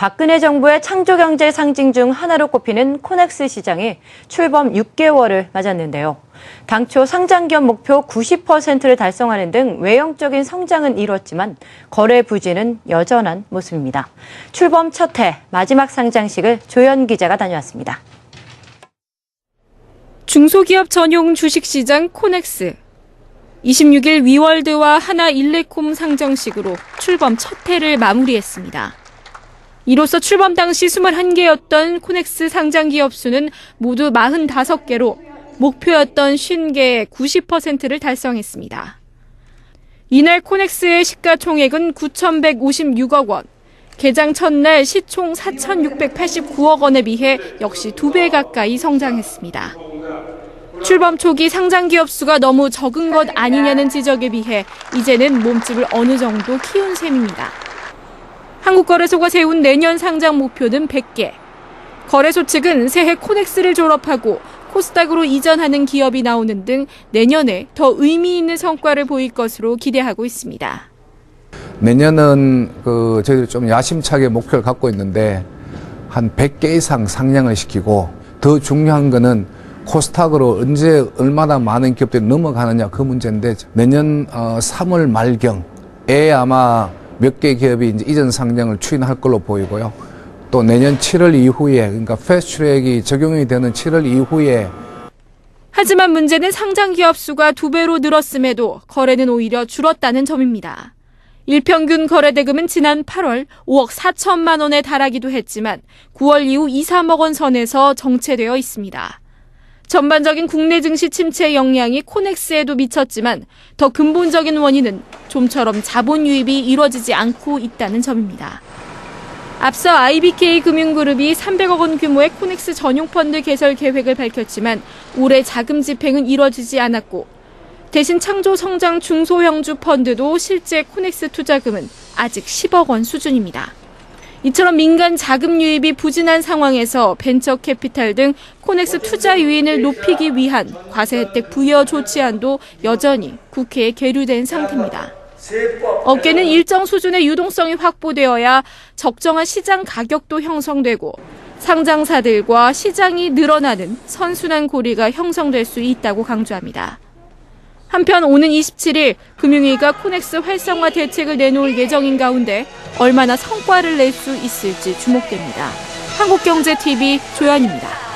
박근혜 정부의 창조경제 상징 중 하나로 꼽히는 코넥스 시장이 출범 6개월을 맞았는데요. 당초 상장기업 목표 90%를 달성하는 등 외형적인 성장은 이뤘지만 거래 부진은 여전한 모습입니다. 출범 첫 해 마지막 상장식을 조연 기자가 다녀왔습니다. 중소기업 전용 주식시장 코넥스. 26일 위월드와 하나일레콤 상정식으로 출범 첫 해를 마무리했습니다. 이로써 출범 당시 21개였던 코넥스 상장 기업 수는 모두 45개로 목표였던 50개의 90%를 달성했습니다. 이날 코넥스의 시가총액은 9,156억 원, 개장 첫날 시총 4,689억 원에 비해 역시 두 배 가까이 성장했습니다. 출범 초기 상장 기업 수가 너무 적은 것 아니냐는 지적에 비해 이제는 몸집을 어느 정도 키운 셈입니다. 한국거래소가 세운 내년 상장 목표는 100개. 거래소 측은 새해 코넥스를 졸업하고 코스닥으로 이전하는 기업이 나오는 등 내년에 더 의미 있는 성과를 보일 것으로 기대하고 있습니다. 내년은 그 저희들이 좀 야심차게 목표를 갖고 있는데 한 100개 이상 상량을 시키고 더 중요한 거는 코스닥으로 언제 얼마나 많은 기업들이 넘어가느냐 그 문제인데 내년 어 3월 말경에 아마 몇 개 기업이 이제 이전 상장을 추진할 걸로 보이고요. 또 내년 7월 이후에 그러니까 패스트트랙이 적용이 되는 7월 이후에 하지만 문제는 상장 기업 수가 두 배로 늘었음에도 거래는 오히려 줄었다는 점입니다. 일평균 거래 대금은 지난 8월 5억 4천만 원에 달하기도 했지만 9월 이후 2, 3억 원 선에서 정체되어 있습니다. 전반적인 국내 증시 침체 영향이 코넥스에도 미쳤지만 더 근본적인 원인은 좀처럼 자본 유입이 이루어지지 않고 있다는 점입니다. 앞서 IBK 금융그룹이 300억 원 규모의 코넥스 전용 펀드 개설 계획을 밝혔지만 올해 자금 집행은 이뤄지지 않았고 대신 창조 성장 중소형주 펀드도 실제 코넥스 투자금은 아직 10억 원 수준입니다. 이처럼 민간 자금 유입이 부진한 상황에서 벤처 캐피탈 등 코넥스 투자 유인을 높이기 위한 과세 혜택 부여 조치안도 여전히 국회에 계류된 상태입니다. 업계는 일정 수준의 유동성이 확보되어야 적정한 시장 가격도 형성되고 상장사들과 시장이 늘어나는 선순환 고리가 형성될 수 있다고 강조합니다. 한편 오는 27일 금융위가 코넥스 활성화 대책을 내놓을 예정인 가운데 얼마나 성과를 낼 수 있을지 주목됩니다. 한국경제TV 조연입니다.